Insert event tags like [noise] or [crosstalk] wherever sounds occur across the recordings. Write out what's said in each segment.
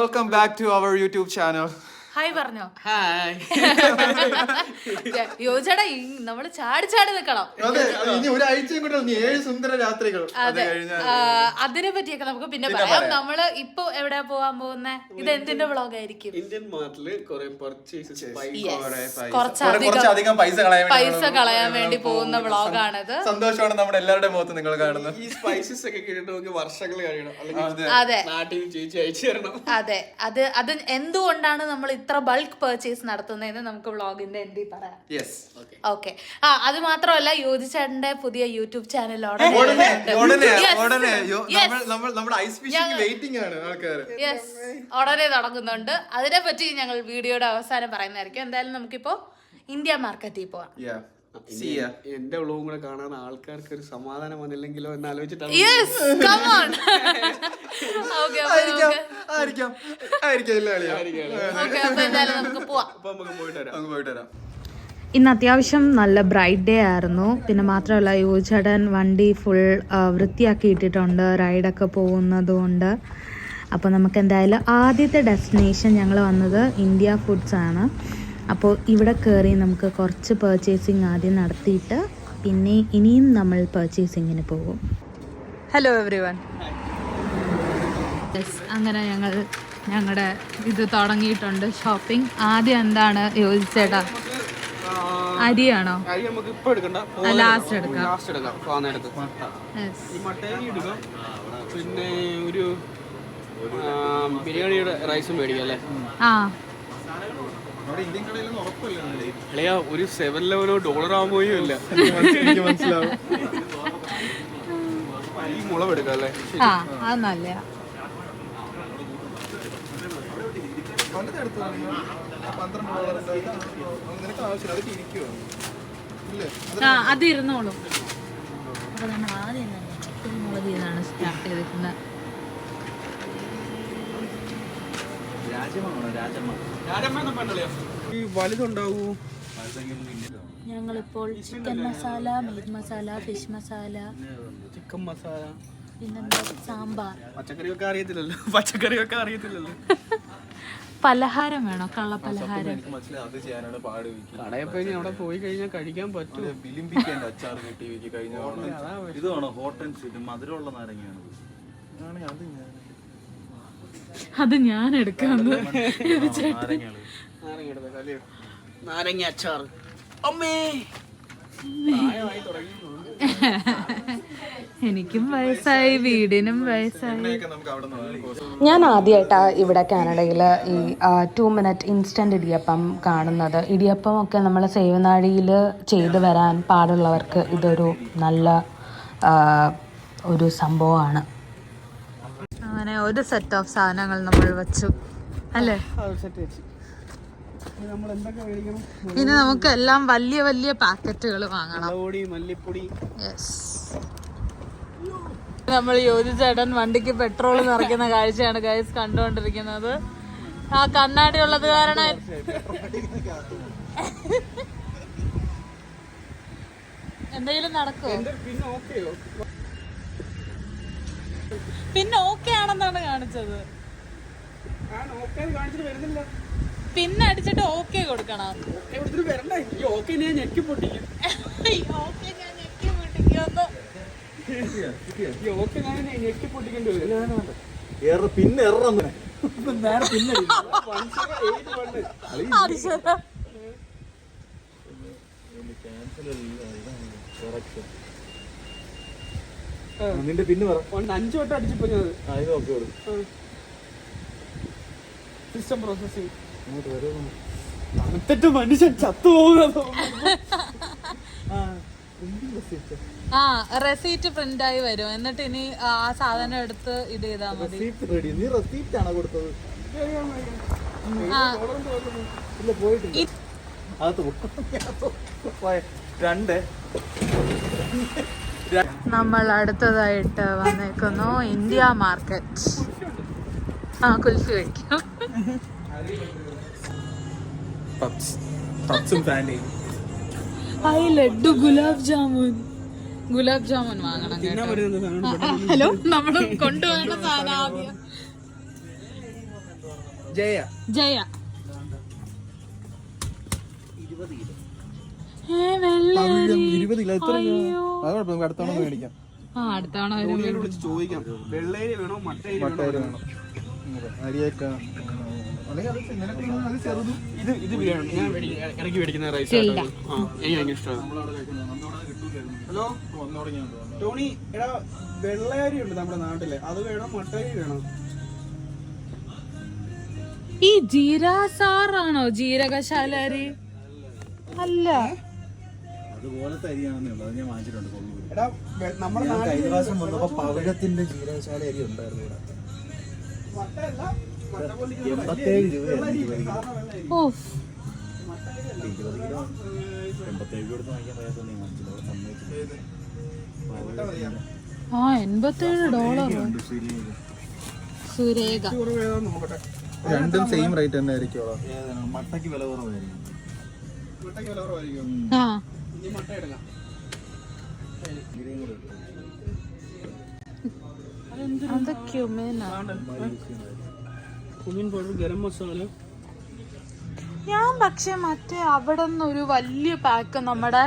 Welcome back to our YouTube channel hi പറഞ്ഞോ? Hi [laughs] യോജടാ നമ്മൾ ചാടി ചാടി നിക്കണം. അതെ ഇനി ഒരാഴ്ചയും കൂടെ ഉള്ളൂ. ഏഴ് സുന്ദര രാത്രികൾ. അതെ. കഴിഞ്ഞാൽ അതിനെ പറ്റിയൊക്കെ നമുക്ക് പിന്നെ പറയാം. നമ്മൾ ഇപ്പൊ എവിടെയാ പോവാൻ പോകുന്നേ? ഇത് എന്തിന്റെ വ്ളോഗ് ആയിരിക്കും? ഇന്ത്യൻ മാർട്ടിൽ കുറച്ചധികം കുറച്ചധികം പൈസ കളയാൻ വേണ്ടി പൈസ കളയാൻ വേണ്ടി പോകുന്ന വ്ളോഗാണിത് സന്തോഷമാണ് നമ്മുടെ എല്ലാവരുടെ മുഖത്ത് നിങ്ങൾ കാണുന്നത്. ഈ സ്പൈസസ് ഒക്കെ കിട്ടിയിട്ട് നമുക്ക് വർഷങ്ങൾ കഴിയണം. അല്ലെങ്കിൽ അതെ. നാട്ടിൽ നിന്ന് ചേച്ചി അയച്ചു തരണം. അതെ. അത് അത് എന്തുകൊണ്ടാണ് നമ്മൾ ഇത്ര ബൾക്ക് പർച്ചേസ് നടത്തുന്നതെന്ന് നമുക്ക് വ്ളോഗിന്റെ എൻഡിൽ പറയാം. ഓക്കെ ആ അത് മാത്രമല്ല യോജിച്ചേട്ടന്റെ പുതിയ യൂട്യൂബ് ചാനൽ [laughs] ഉടനെ തുടങ്ങുന്നുണ്ട് അതിനെ പറ്റി ഞങ്ങൾ വീഡിയോയുടെ അവസാനം പറയുന്നതായിരിക്കും. എന്തായാലും നമുക്കിപ്പോ ഇന്ത്യ മാർക്കറ്റിൽ പോവാം. എന്റെ ഉള്ളവും കൂടെ കാണാൻ ആൾക്കാർക്ക് ഒരു സമാധാനം വന്നില്ലെങ്കിലോ എന്ന് ആലോചിച്ചിട്ടാണ് യെസ് കം ഓൺ ഓക്കെ ആയിരിക്കാം ആയിരിക്കാം. ആയിരിക്കാം കളിയാ ഓക്കെ അപ്പൊ എന്തായാലും നമുക്ക് പോവാം. അപ്പൊ നമുക്ക് പോയിട്ട് വരാം. നമുക്ക് പോയിട്ട് വരാം. ഇന്ന് അത്യാവശ്യം നല്ല ബ്രൈറ്റ് ഡേ ആയിരുന്നു. പിന്നെ മാത്രമല്ല യുവചടൻ വണ്ടി ഫുൾ വൃത്തിയാക്കി ഇട്ടിട്ടുണ്ട് റൈഡൊക്കെ പോകുന്നത് കൊണ്ട് അപ്പോൾ നമുക്ക് എന്തായാലും ആദ്യത്തെ ഡെസ്റ്റിനേഷൻ ഞങ്ങൾ വന്നത് ഇന്ത്യ ഫുഡ്സ് ആണ്. അപ്പോൾ ഇവിടെ കയറി നമുക്ക് കുറച്ച് പർച്ചേസിങ് ആദ്യം നടത്തിയിട്ട് പിന്നെ ഇനിയും നമ്മൾ പർച്ചേസിങ്ങിന് പോകും. ഹലോ എവറി വൺ യെസ് അങ്ങനെ ഞങ്ങൾ ഞങ്ങളുടെ ഇത് തുടങ്ങിയിട്ടുണ്ട് ഷോപ്പിംഗ് ആദ്യം എന്താണ് യോജിച്ചേട്ടാ? അരിയാണോ? അരി നമുക്ക് ഇപ്പൊ എടുക്കണ്ട. ലാസ്റ്റ് എടുക്കാം. പിന്നെ ഒരു ബിരിയാണിയുടെ റൈസും മേടിക്കാം അല്ലേ? ആ. അളിയാ ഒരു സെവൻ ലെവലോ ഡോളർ ആകുമ്പോഴും ഇല്ല. മനസ്സിലാവും ഈ എടുക്കാം അല്ലേ? ആ അത് നല്ല ഇരുന്നോളും. നമ്മൾ ആദ്യം തന്നെ. മുളക് ചെയ്താണ് സ്റ്റാർട്ട് ചെയ്തിരിക്കുന്നത്. ഈ വലുതുണ്ടാവൂ? ഞങ്ങളിപ്പോൾ chicken masala meat masala fish masala chicken masala. പിന്നെന്താ? സാമ്പാർ. പച്ചക്കറിയൊക്കെ അറിയത്തില്ലല്ലോ. പച്ചക്കറിയൊക്കെ അറിയത്തില്ലല്ലോ. പലഹാരം വേണോ? കള്ള പലഹാരം. എനിക്ക് മനസ്സിലായി. അത് ചെയ്യാനാണ് പാട് വിക്കി അവിടെ പോയി കഴിഞ്ഞാൽ കഴിക്കാൻ പറ്റും. ഇത് വേണോ? മധുരമുള്ള നാരങ്ങയാണ്. അത് ഞാൻ അത് ഞാൻ എടുക്കാന്ന് നാരങ്ങ അച്ചാർ അമ്മേ! എനിക്കും വയസ്സായി വീടിനും വയസ്സായി. ഞാൻ ആദ്യമായിട്ടാണ് ഇവിടെ കാനഡയിൽ ഈ ടു മിനിറ്റ് ഇൻസ്റ്റന്റ് ഇടിയപ്പം കാണുന്നത്. ഇടിയപ്പം ഒക്കെ നമ്മൾ സേവനാഴിയിൽ ചെയ്തു വരാൻ പാടുള്ളവർക്ക് ഇതൊരു നല്ല ഒരു സംഭവമാണ്. അങ്ങനെ ഒരു സെറ്റ് ഓഫ് സാധനങ്ങൾ നമ്മൾ വെച്ചു. അല്ലേ? ഇനി നമുക്ക് എല്ലാം വലിയ വലിയ പാക്കറ്റുകൾ വാങ്ങണം. യെസ് നമ്മൾ യോജിച്ചേട്ടൻ വണ്ടിക്ക് പെട്രോൾ നിറയ്ക്കുന്ന കാഴ്ചയാണ് ഗൈസ് കണ്ടുകൊണ്ടിരിക്കുന്നത്. ആ കണ്ണാടി ഉള്ളത് കാരണം [laughs] എന്തെങ്കിലും നടക്കുമോ പിന്നെ ഓക്കെ ആണെന്നാണ് കാണിച്ചത്. കാണിച്ചിട്ട് വരുന്നില്ല. പിന്നെ അടിച്ചിട്ട് ഓക്കെ കൊടുക്കണം. പിന്നെ പിന്നെ ഏത് പണ്ട് അത് ശരി നിന്റെ പിന്നെ പറ. അഞ്ചു വട്ടം അടിച്ചപ്പോ ഞാൻ ആ ഇത് നോക്കിയോളൂ സിസ്റ്റം പ്രോസസ്സിംഗ് തണുത്തിട്ട് മനുഷ്യൻ ചത്തുപോകുന്നത് ആ റെസീറ്റ് പ്രിന്റ് ആയി വരും. എന്നിട്ട് ഇനി ആ സാധനം എടുത്ത് ഇത് ചെയ്താൽ മതി. [laughs] രണ്ട്. നമ്മൾ അടുത്തതായിട്ട് വന്നേക്കുന്നു ഇന്ത്യ മാർക്കറ്റ്. ആ കുൽഫി ഫാന്റയും ഹായ് ലഡു ഗുലാബ് ജാമുൻ. ഗുലാബ് ജാമുൻ വാങ്ങണം ഹലോ നമ്മൾ കൊണ്ടുപോകുന്ന സാധനം ആദ്യം. ജയ. ജയ. ഇരുപത് കിലോ. എത്ര അയ്യോ. അത് കുഴപ്പം നമുക്ക് അടുത്ത തവണ മേടിക്കാം. വിളിച്ച് ചോദിക്കാം. വെള്ളേരി വേണോ മട്ടേരി വേണോ? അരിയൊക്കെ ഇത് ഇത് ബിരിയാണി. ഞാൻ മേടി- ഇടയ്ക്ക് മേടിക്കുന്ന റൈസ് ആ എനിക്ക് ഭയങ്കര ഇഷ്ടമാണ്. ഹലോ? ടോണി എടാ വെള്ളയരി ഉണ്ട് നമ്മുടെ നാട്ടിൽ. അത് വേണോ മട്ടേരി വേണം? ഈ ജീരാസാറാണോ ജീരകശാല അരി അല്ല. അതുപോലത്തെ അരിയാണെന്നേ ഉള്ളൂ അത് ഞാൻ വാങ്ങിച്ചിട്ടുണ്ട് കൊള്ളൂര്. എടാ വെ- നമ്മുടെ ഞാൻ നാട്ടിൽ കഴിഞ്ഞ പ്രാവശ്യം വന്നപ്പോ പവിഴത്തിന്റെ ജീരകശാല അരി ഉണ്ടായിരുന്നു ഇവിടെ. പോലെ എൺപത്തേഴ് രൂപയായിരുന്നു ഇരുപത് കിലോ ഓ. ഇരുപത് കിലോ എൺപത്തേഴ് കൊടുത്ത് വാങ്ങിക്കാൻ പ്രയാസം നീ വാങ്ങിച്ചില്ല. അവിടെ സമ്മതിച്ചില്ല ആ എൺപത്തേഴ് ഡോളർ സുരേഖ. നോക്കട്ടെ. രണ്ടും സെയിം റേറ്റ് തന്നെ ആയിരിക്കും മട്ടയ്ക്ക് വില കുറവായിരിക്കും. വില കുറവായിരിക്കും. ആ. ഇനി മട്ട എടുക്കാം ഞാൻ പക്ഷെ മറ്റേ അവിടെ നിന്ന് ഒരു വലിയ പാക്ക് നമ്മുടെ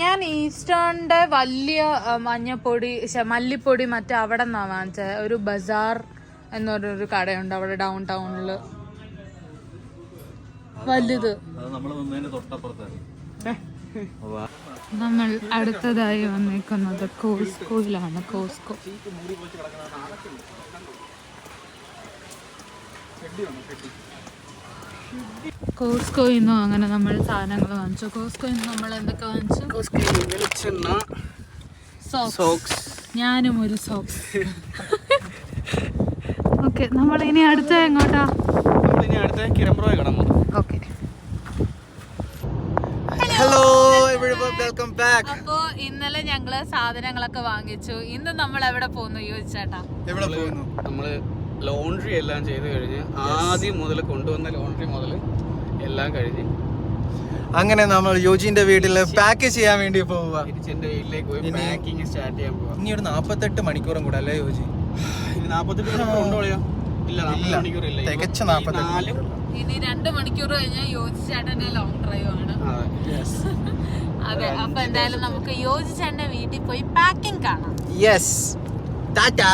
ഞാൻ ഈസ്റ്റേണിന്റെ വലിയ മഞ്ഞപ്പൊടി മല്ലിപ്പൊടി മറ്റേ അവിടെ നിന്നാണ് വാങ്ങിച്ചത്. ഒരു ബസാർ എന്നൊരു കടയുണ്ട് അവിടെ ഡൗൺ ടൗണിൽ വലുത്. അത് നമ്മൾ നിന്നതിന്റെ തൊട്ടപ്പുറത്താണ്. നമ്മൾ അടുത്തതായി വന്നേക്കുന്നത് കോസ്കോയിലാണ് കോസ്കോ. കോസ്കോയിൽ നിന്നും അങ്ങനെ നമ്മൾ സാധനങ്ങൾ വാങ്ങിച്ചു. കോസ്കോയിൽ നിന്ന് നമ്മൾ എന്തൊക്കെ വാങ്ങിച്ചു? സോക്സ് സോക്സ് ഞാനും ഒരു സോക്സ് ഓക്കെ നമ്മൾ ഇനി അടുത്ത എങ്ങോട്ടാ? നമ്മളിനി അടുത്ത കിരമ്പ്രോയ കടന്നു ഓക്കെ ഹലോ വെൽക്കം ബാക്ക് അപ്പോ ഇന്നലെ ഞങ്ങൾ സാധനങ്ങളൊക്കെ വാങ്ങിച്ചു. ഇന്ന് നമ്മൾ എവിടെ പോകുന്നു ചോദിച്ചേട്ടാ എവിടെ പോകുന്നു നമ്മൾ ലോണ്ട്രി എല്ലാം ചെയ്ത് കഴിഞ്ഞ് ആദ്യം മുതൽ കൊണ്ടുവന്ന ലോണ്ട്രി മുതൽ എല്ലാം കഴിഞ്ഞ്. അങ്ങനെ നമ്മൾ യോജിന്റെ വീട്ടിൽ പാക്ക് ചെയ്യാൻ വേണ്ടി പോവുക. തിരിച്ചെന്റെ വീട്ടിലേക്ക് പോയി പാക്കിംഗ് സ്റ്റാർട്ട് ചെയ്യാൻ പോവാ. ഇനി ഒരു നാപ്പത്തെട്ട് മണിക്കൂറും കൂടെ അല്ലേ യോജി? ഇനി നാപ്പത്തെട്ട് മണിക്കൂർ ഉണ്ടോളിയോ ഇല്ല മണിക്കൂർ ഇല്ല. തികച്ച 48 ഇനി രണ്ട് മണിക്കൂർ കഴിഞ്ഞാൽ യോജിച്ചേട്ടന്റെ ലോങ് ഡ്രൈവ് ആണ്. [laughs] അതെ അപ്പൊ എന്തായാലും നമുക്ക് യോജിച്ചേട്ടന്റെ വീട്ടിൽ പോയി പാക്കിംഗ് കാണാം. യെസ് ടാറ്റാ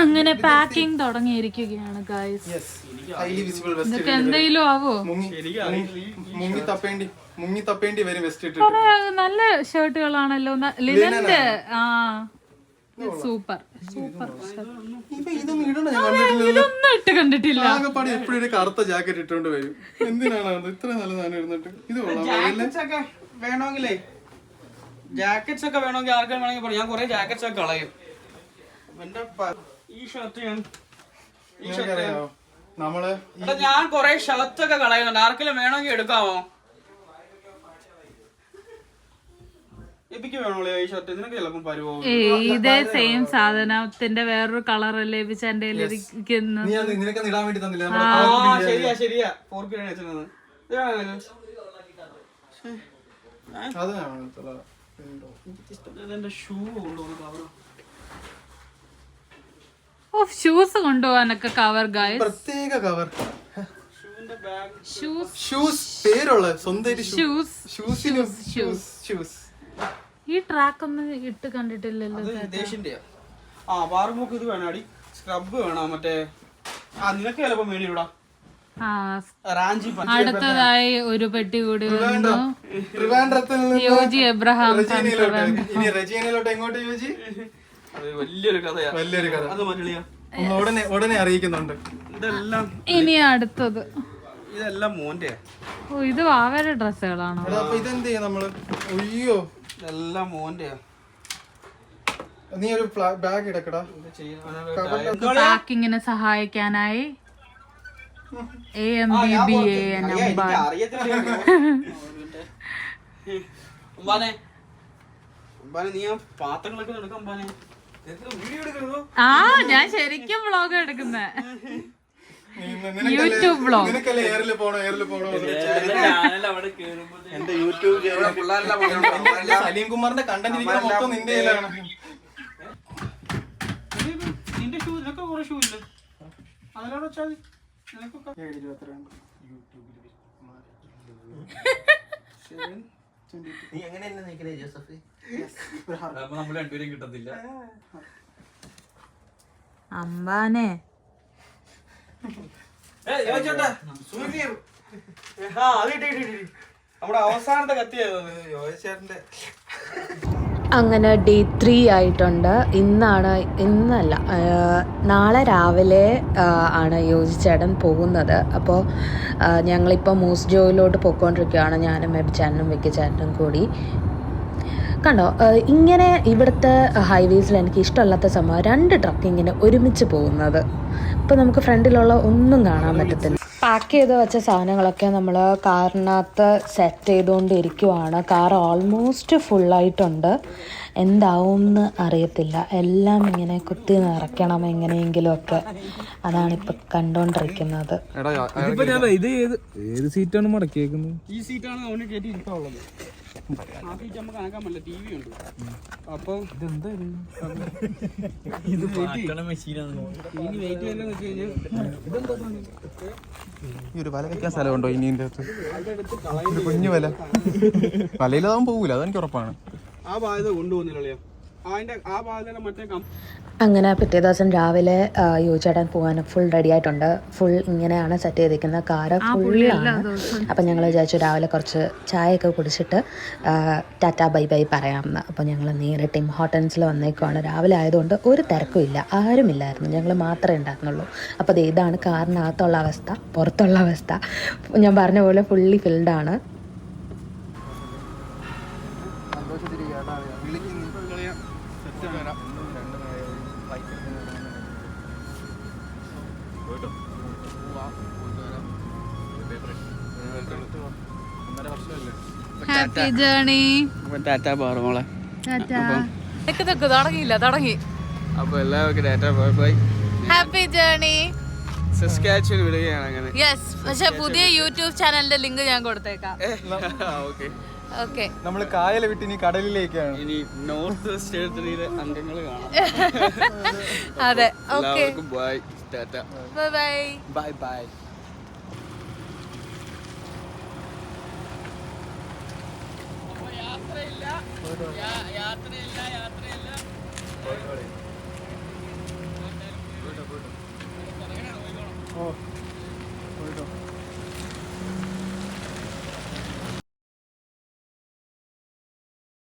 അങ്ങനെ പാക്കിംഗ് തുടങ്ങിയിരിക്കുകയാണ് ഗായ്സ് യെസ് ഹൈലി വിസിബിൾ ഇതൊക്കെ എന്തെങ്കിലും ആവോ? മുങ്ങി തപ്പേണ്ടി മുങ്ങി തപ്പേണ്ടി വരും വെസ്റ്റ് നല്ല ഷർട്ടുകളാണല്ലോ ലിനന്റെ ആ. സൂപ്പർ. സൂപ്പർ. ഇതൊന്നും ഇടണ. ഞാൻ കണ്ടിട്ടില്ല. ഇതൊന്നും ഇട്ട് കണ്ടിട്ടില്ല ആകെപ്പാടി എപ്പോഴും ഒരു കറുത്ത ജാക്കറ്റ് ഇട്ടുകൊണ്ട് വരും. എന്തിനാണ് അത്? ഇത്ര നല്ല സാധനം ഇരുന്നിട്ട് ഇത് കൊള്ളാം. ജാക്കറ്റ്സ് ഒക്കെ വേണമെങ്കിലേ. ജാക്കറ്റ്സ് ഒക്കെ വേണമെങ്കിൽ ആർക്കും വേണമെങ്കിൽ പറയാം. ഞാൻ കുറെ ജാക്കറ്റ്സ് ഒക്കെ കളയും. എന്റെ ഈ ഷർട്ട് ഞാൻ ഈ ഷർട്ട് നമ്മൾ ഞാൻ കുറെ ഷർട്ട് ഒക്കെ കളയുന്നുണ്ട്. ആർക്കെങ്കിലും വേണമെങ്കിൽ എടുക്കാമോ വെച്ചത് സെയിം സാധനത്തിന്റെ വേറൊരു കളർ ലഭിച്ച ഓ ഷൂസ് കൊണ്ടുപോകാനൊക്കെ കവർ ഗായ പ്രത്യേക കവർ ഷൂവിന്റെ ബാഗ് ഷൂസ് ഷൂസ് പേരുള്ള സ്വന്തം ഷൂസ് ഷൂസ് ഷൂസ് ഷൂസ് ഈ ട്രാക്ക് ഒന്നും ഇട്ട് കണ്ടിട്ടില്ലല്ലോ ഇത് ദേശിന്റെയാ ആ വാർമുക്ക് ഇത് വേണം അടി സ്ക്രബ് വേണം മറ്റേ? ആ നിനക്ക് ചിലപ്പോ മേടിയൂടാ ആ റാഞ്ചി പ- അടുത്തതായി ഒരു പെട്ടി കൂടി യോജി എബ്രഹാം റെജീനയിലോട്ട് എങ്ങോട്ട് യോജി? വലിയൊരു കഥയാ. വലിയൊരു കഥ. അത് ഒന്ന് ഉടനെ ഉടനെ അറിയിക്കുന്നുണ്ട്. ഇതെല്ലാം ഇനി അടുത്തത്. ഇതെല്ലാം മോന്റെ ഓ ഇത് വാവയുടെ ഡ്രസ്സുകളാണോ? അപ്പൊ ഇതെന്ത് ചെയ്യും നമ്മൾ? അയ്യോ. മോന്റെയാ നീ ഒരു ബാഗ് പാക്കിങ്ങിന് സഹായിക്കാനായി. A M B B A ആ ഞാൻ ശരിക്കും വ്ളോഗ് എടുക്കുന്നേ. യൂട്യൂബ് എന്റെ സലീം കുമാറിന്റെ കണ്ടന്റ് മൊത്തം നിന്റെ നിന്റെ ഷൂ നിനക്ക് കുറെ ഷൂ ഇല്ല? അതിലവിടെ വെച്ചാൽ മതി. നിനക്കൊക്കെ ഏഴ് ഇരുപത്തിരണ്ട്. നീ എങ്ങനെയല്ലേ നിൽക്കണേ ജോസഫ്? നമ്മൾ രണ്ടുപേരും കിട്ടത്തില്ല. അമ്പാനെ ആ അത് ഇട്ട് ഇട്ട് ഇട്ട്. നമ്മുടെ അവസാനത്തെ യോജേട്ടന്റെ അങ്ങനെ ഡേ ത്രീ ആയിട്ടുണ്ട്. ഇന്നാണ് ഇന്നല്ല നാളെ രാവിലെ ആണ് യോജിച്ചേട്ടൻ പോകുന്നത്. അപ്പോൾ ഞങ്ങളിപ്പോൾ മൂസ് ജോയിലോട്ട് പോയിക്കൊണ്ടിരിക്കുകയാണ്. ഞാനും മെബിച്ചാനും വെക്കിച്ചാനും കൂടി. കണ്ടോ ഇങ്ങനെ ഇവിടുത്തെ ഹൈവേസിൽ എനിക്ക് ഇഷ്ടമല്ലാത്ത സംഭവം രണ്ട് ട്രക്ക് ഇങ്ങനെ ഒരുമിച്ച് പോകുന്നത്. ഇപ്പോൾ നമുക്ക് ഫ്രണ്ടിലുള്ള ഒന്നും കാണാൻ പറ്റത്തില്ല. പാക്ക് ചെയ്ത് വെച്ച സാധനങ്ങളൊക്കെ നമ്മൾ കാറിനകത്ത് സെറ്റ് ചെയ്തുകൊണ്ടിരിക്കുവാണ് കാർ ഓൾമോസ്റ്റ് ഫുള്ളായിട്ടുണ്ട് എന്താവും എന്ന് അറിയത്തില്ല. എല്ലാം ഇങ്ങനെ കുത്തി നിറയ്ക്കണം എങ്ങനെയെങ്കിലുമൊക്കെ. അതാണ് ഇപ്പൊ കണ്ടോണ്ടിരിക്കുന്നത്. ഏത് ഏത് സീറ്റാണ് മടക്കിയേക്കുന്നത്? ഈ സീറ്റാണ് അവന് കയറ്റി ഇരിക്കാനുള്ളത് ആ സീറ്റ് നമുക്ക് കണക്കാൻ പറ്റില്ല. ടി വി ഉണ്ട്. അപ്പൊ ഇത്? മാറ്റണ മെഷീനാണ് ഇനി വെയിറ്റ് ചെയ്യലെന്ന് വെച്ച് കഴിഞ്ഞാൽ ഈ ഒരു വല വെക്കാൻ സ്ഥലമുണ്ടോ ഇനി കുഞ്ഞു വല. വലയിലതാവും പോകൂല അതെനിക്ക് ഉറപ്പാണ്. ആ ബാധ്യത കൊണ്ടുപോകുന്നില്ല അതിന്റെ ആ ബാധ്യത മറ്റേ അങ്ങനെ പിറ്റേ ദിവസം രാവിലെ ആ, യുവചേട്ടൻ പോകാൻ ഫുൾ റെഡി ആയിട്ടുണ്ട്. ഫുൾ ഇങ്ങനെയാണ് സെറ്റ് ചെയ്തിരിക്കുന്നത് കാറ് ഫുള്ളാണ് അപ്പം ഞങ്ങൾ വിചാരിച്ചു രാവിലെ കുറച്ച് ചായയൊക്കെ കുടിച്ചിട്ട് ടാറ്റ ബൈ ബൈ പറയാമെന്ന്. അപ്പോൾ ഞങ്ങൾ നേരെ ടിം ഹോട്ടൻസിൽ വന്നേക്കുവാണ്. രാവിലെ ആയതുകൊണ്ട് ഒരു തിരക്കും ഇല്ല. ആരുമില്ലായിരുന്നു. ഞങ്ങൾ മാത്രമേ ഉണ്ടായിരുന്നുള്ളൂ. അപ്പോൾ ദേ ഇതാണ് കാറിനകത്തുള്ള അവസ്ഥ പുറത്തുള്ള അവസ്ഥ. ഞാൻ പറഞ്ഞ പോലെ ഫുള്ളി ഫിൽഡാണ് ഹാപ്പി ജേണി ടാറ്റ. ബാറ് മോളെ. തെക്ക് തെക്ക് തുടങ്ങിയില്ല തുടങ്ങി. അപ്പൊ എല്ലാവർക്കും tata bye bye happy journey Saskatchewan വിടുകയാണ് അങ്ങനെ. യെസ് പക്ഷെ പുതിയ യൂട്യൂബ് ചാനലിന്റെ ലിങ്ക് ഞാൻ കൊടുത്തേക്കാം. ഓക്കെ. ഓക്കെ നമ്മൾ കായല വിട്ട് ഇനി കടലിലേക്കാണ്. ഇനി നോർത്ത് സ്റ്റേറ്റിലെ അംഗങ്ങൾ കാണാം. [laughs] അതെ okay bye tata. Bye bye bye bye ഓ.